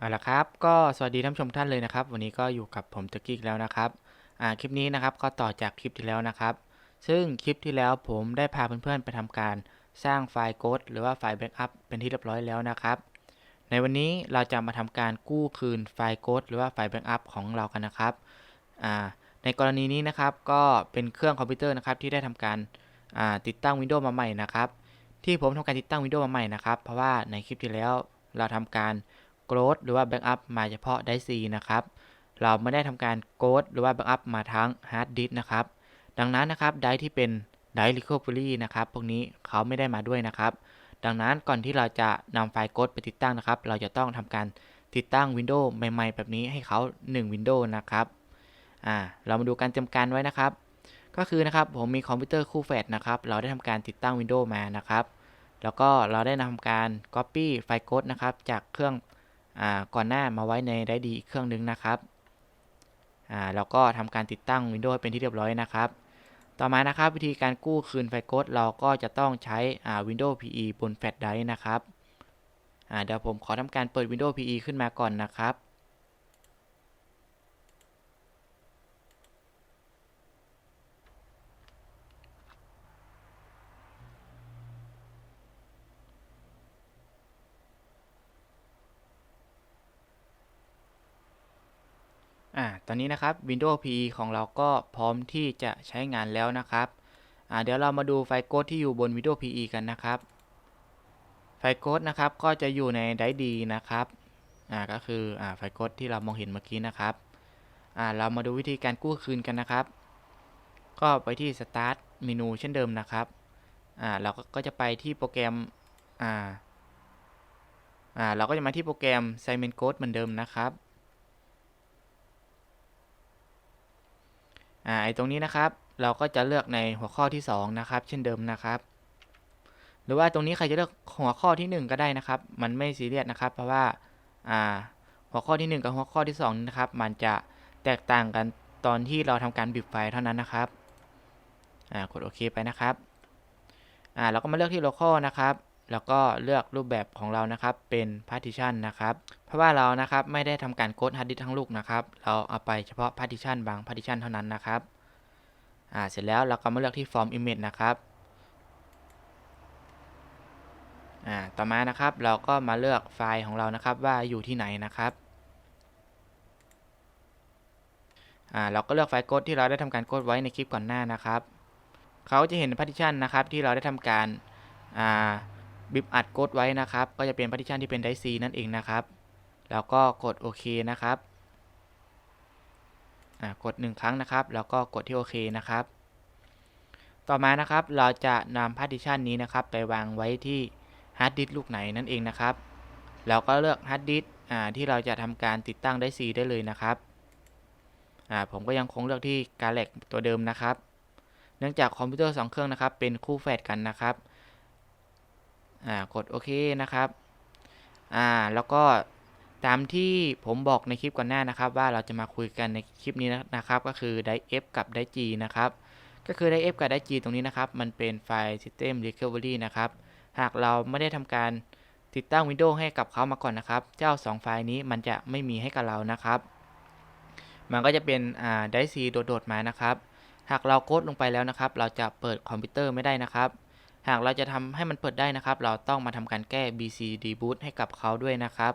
เอาละครับ ก็สวัสดีท่านผู้ชมท่านเลยนะครับ วันนี้ก็อยู่กับผมตะกี้อีกแล้วนะครับอ่าคลิปนี้นะครับก็ต่อจากคลิปที่แล้วนะครับ ซึ่งคลิปที่แล้วผมได้พาเพื่อนๆไปทำการสร้างไฟล์โค้ดหรือว่าไฟล์แบ็กอัพเป็นที่เรียบร้อยแล้วนะครับ ในวันนี้เราจะมาทำการกู้คืนไฟล์โค้ดหรือว่าไฟล์แบ็กอัพของเรากันนะครับอ่าในกรณีนี้นะครับก็เป็นเครื่องคอมพิวเตอร์นะครับที่ได้ทำการติดตั้ง Windows มาใหม่นะครับ ที่ผมทำการติดตั้ง Windows มาใหม่นะครับ เพราะว่าในคลิปที่แล้วเราทำการ โกรดหรือว่าแบ็กอัพมาเฉพาะไดซีนะครับ เราไม่ได้ทำการโกรดหรือว่าแบ็กอัพมาทั้งฮาร์ดดิสก์นะครับ ดังนั้นนะครับไดที่เป็นไดรีคอเวอรี่นะครับ พวกนี้เขาไม่ได้มาด้วยนะครับ ดังนั้นก่อนที่เราจะนำไฟล์โกรดไปติดตั้งนะครับ เราจะต้องทำการติดตั้ง Windows ใหม่ ๆ แบบนี้ให้เขา 1 Windows นะครับ อ่า เรามาดูการเตรียมการไว้นะครับ ก็คือนะครับผมมีคอมพิวเตอร์คู่แฝดนะครับ เราได้ทำการติดตั้ง Windows มานะครับ แล้วก็เราได้ทำการ Copy ไฟล์โค้ดนะครับ จากเครื่อง ก่อนหน้ามาไว้ในไดดีอีกเครื่องหนึงนะครับแล้วก็ทำการติดตั้ง Windows เป็นที่เรียบร้อยนะครับ ต่อมานะครับวิธีการกู้คืนไฟล์โค้ดเราก็จะต้องใช้ Windows PE บนแฟลชไดรฟ์นะครับเดี๋ยวผมขอทำการเปิด Windows PE ขึ้นมาก่อนนะครับ อ่าตอนนี้นะครับ Windows PE ของเราก็พร้อมที่จะใช้งานแล้วนะครับอ่าเดี๋ยวเรามาดูไฟล์โค้ดที่อยู่บน Windows PE กันนะครับ ไฟล์โค้ดนะครับก็จะอยู่ในไดดีนะครับอ่าก็คืออ่าไฟล์โค้ดที่เรามองเห็นเมื่อกี้นะครับอ่าเรามาดูวิธีการกู้คืนกันนะครับ ก็ไปที่ Start เมนูเช่นเดิมนะครับอ่าเราก็จะไปที่โปรแกรมอ่าอ่าเราก็จะมาที่โปรแกรม Simon Code เหมือนเดิมนะครับ อ่าไอตรงนี้นะครับ เราก็จะเลือกในหัวข้อที่ 2 นะครับ เช่นเดิมนะครับ หรือว่าตรงนี้ใครจะเลือกหัวข้อที่ 1 ก็ได้นะครับ มันไม่ซีเรียสนะครับ เพราะว่าอ่าหัวข้อที่ 1 กับหัวข้อที่2นี่นะครับ มันจะแตกต่างกันตอนที่เราทำการบิบไฟล์เท่านั้นนะครับอ่ากดโอเคไปนะครับอ่าเราก็มาเลือกที่ local นะครับ แล้วก็เลือกรูปแบบของเรานะครับเป็น partition นะครับ เพราะว่าเรานะครับไม่ได้ทำการโค้ด hard disk ทั้งลูกนะครับ เราเอาไปเฉพาะ partition บาง partition เท่านั้นนะครับอ่าเสร็จแล้วเราก็มาเลือกที่ form image นะครับอ่าต่อมานะครับเราก็มาเลือกไฟล์ของเรานะครับว่าอยู่ที่ไหนนะครับอ่าเราก็เลือกไฟล์โค้ดที่เราได้ทำการโค้ดไว้ในคลิปก่อนหน้านะครับเขาจะเห็น partition นะครับที่เราได้ทำการอ่า บิบอัดโค้ดไว้นะครับ ก็จะเป็น partition ที่เป็นไดซีนั่นเองนะครับ แล้วก็กดโอเคนะครับอ่ากด 1 ครั้งนะครับ แล้วก็กดที่โอเคนะครับ ต่อมานะครับเราจะนำ partition นี้นะครับ ไปวางไว้ที่ฮาร์ดดิสก์ลูกไหนนั่นเองนะครับเราก็เลือกฮาร์ดดิสก์อ่าที่เราจะทำการติดตั้งได้ C ได้เลยนะครับอ่าผมก็ยังคงเลือกที่ Galax ตัวเดิมนะครับ เนื่องจากคอมพิวเตอร์ 2 เครื่องนะครับ เป็นคู่แฝดกันนะครับ อ่ากดโอเคนะครับอ่าแล้วก็ตามที่ผมบอกในคลิปก่อนหน้านะครับ ว่าเราจะมาคุยกันในคลิปนี้นะครับ ก็คือได F กับได G นะครับ ก็คือได F กับได G ตรงนี้นะครับ มันเป็นไฟล์ System Recovery นะครับ หากเราไม่ได้ทำการติดตั้ง Windows ให้กับเขามาก่อนนะครับ เจ้า 2 ไฟล์นี้มันจะไม่มีให้กับเรานะครับ มันก็จะเป็นอ่าได C โดดๆมานะครับ หากเราโคดลงไปแล้วนะครับ เราจะเปิดคอมพิวเตอร์ไม่ได้นะครับ หากเราจะทำให้มันเปิดได้นะครับ เราต้องมาทำการแก้ BCD boot ให้กับเขาด้วยนะครับ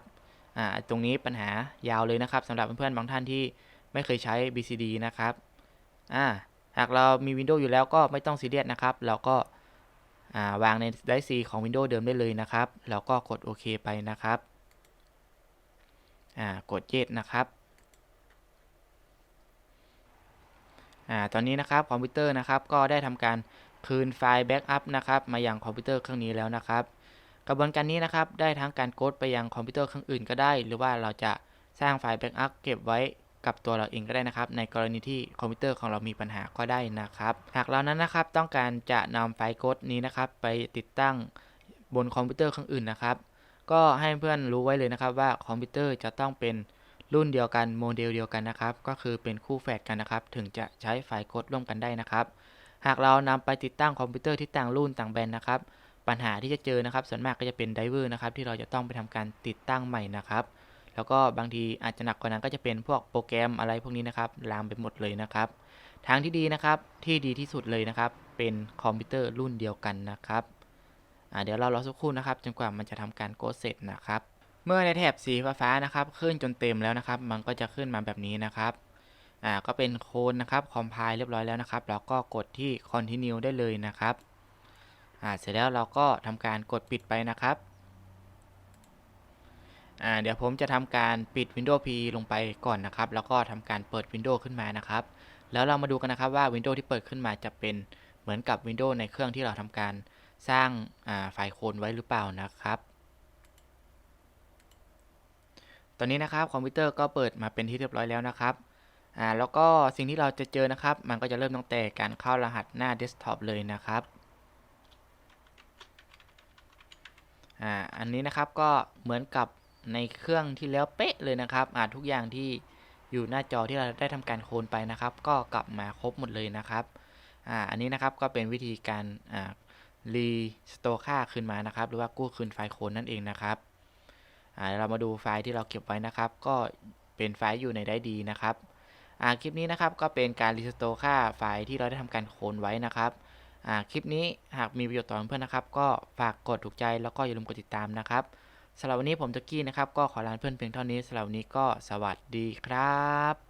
อ่าตรงนี้ปัญหายาวเลยนะครับสำหรับเพื่อนๆบางท่านที่ไม่เคยใช้ BCD นะครับอ่าหากเรามี Windows อยู่แล้วก็ไม่ต้องซีเรียสนะครับ เราก็อ่าวางในไดร์ C ของ Windows เดิมได้เลยนะครับ แล้วก็กดโอเคไปนะครับอ่ากดเจ็ดนะครับอ่าตอนนี้นะครับคอมพิวเตอร์นะครับก็ได้ทำการ คืนไฟล์แบ็กอัพนะครับมายังคอมพิวเตอร์เครื่องนี้แล้วนะครับ กระบวนการนี้นะครับได้ทั้งการโค้ดไปยังคอมพิวเตอร์เครื่องอื่นก็ได้ หรือว่าเราจะสร้างไฟล์แบ็กอัพเก็บไว้กับตัวเราเองก็ได้นะครับ ในกรณีที่คอมพิวเตอร์ของเรามีปัญหาก็ได้นะครับ หากเรานั้นนะครับต้องการจะนำไฟล์โค้ดนี้นะครับ ไปติดตั้งบนคอมพิวเตอร์เครื่องอื่นนะครับ ก็ให้เพื่อนรู้ไว้เลยนะครับว่าคอมพิวเตอร์จะต้องเป็นรุ่นเดียวกันโมเดลเดียวกันนะครับ ก็คือเป็นคู่แฝดกันนะครับ ถึงจะใช้ไฟล์โค้ดร่วมกันได้นะครับ หากเรานำไปติดตั้งคอมพิวเตอร์ที่ต่างรุ่นต่างแบรนด์นะครับ ปัญหาที่จะเจอนะครับ ส่วนมากก็จะเป็นไดเวอร์นะครับที่เราจะต้องไปทำการติดตั้งใหม่นะครับ แล้วก็บางทีอาจจะหนักกว่านั้นก็จะเป็นพวกโปรแกรมอะไรพวกนี้นะครับลามไปหมดเลยนะครับทางที่ดีนะครับที่ดีที่สุดเลยนะครับ เป็นคอมพิวเตอร์รุ่นเดียวกันนะครับเดี๋ยวเรารอสักครู่นะครับจนกว่ามันจะทำการโกดเสร็จนะครับ เมื่อในแถบสีฟ้าๆนะครับ ขึ้นจนเต็มแล้วนะครับ มันก็จะขึ้นมาแบบนี้นะครับ อ่าก็เป็นโค้ดนะครับคอมไพล์เรียบร้อยแล้วนะครับเราก็กดที่ continue ได้เลยนะครับอ่าเสร็จแล้วเราก็ทำการกดปิดไปนะครับอ่าเดี๋ยวผมจะทำการปิด Windows P ลงไปก่อนนะครับ แล้วก็ทำการเปิด Windows ขึ้นมานะครับ แล้วเรามาดูกันนะครับว่า Windows ที่เปิดขึ้นมาจะเป็นเหมือนกับ Windows ในเครื่องที่เราทำการสร้างอ่าไฟล์โค้ดไว้หรือเปล่านะครับ ตอนนี้นะครับคอมพิวเตอร์ก็เปิดมาเป็นที่เรียบร้อยแล้วนะครับ อ่าแล้วก็สิ่งที่เราจะเจอนะครับ มันก็จะเริ่มตั้งแต่การเข้ารหัสหน้าเดสก์ท็อปเลยนะครับอ่าอันนี้นะครับก็เหมือนกับในเครื่องที่แล้วเป๊ะเลยนะครับอ่าทุกอย่างที่อยู่หน้าจอที่เราได้ทำการโคลนไปนะครับ ก็กลับมาครบหมดเลยนะครับอ่าอันนี้นะครับก็เป็นวิธีการอ่ารีสโตค่าคืนมานะครับ หรือว่ากู้คืนไฟล์โคลนนั่นเองนะครับอ่าเรามาดูไฟล์ที่เราเก็บไว้นะครับ ก็เป็นไฟล์อยู่ในได้ดีนะครับ อ่าคลิปนี้นะครับก็เป็นการรีสโตร์ค่าไฟล์ที่เราได้ทำการโคลนไว้นะครับอ่าคลิปนี้หากมีประโยชน์ต่อเพื่อนนะครับ ก็ฝากกดถูกใจแล้วก็อย่าลืมกดติดตามนะครับสำหรับวันนี้ผมตะกี้นะครับ ก็ขอลาเพื่อนเพียงเท่านี้สำหรับวันนี้ก็สวัสดีครับ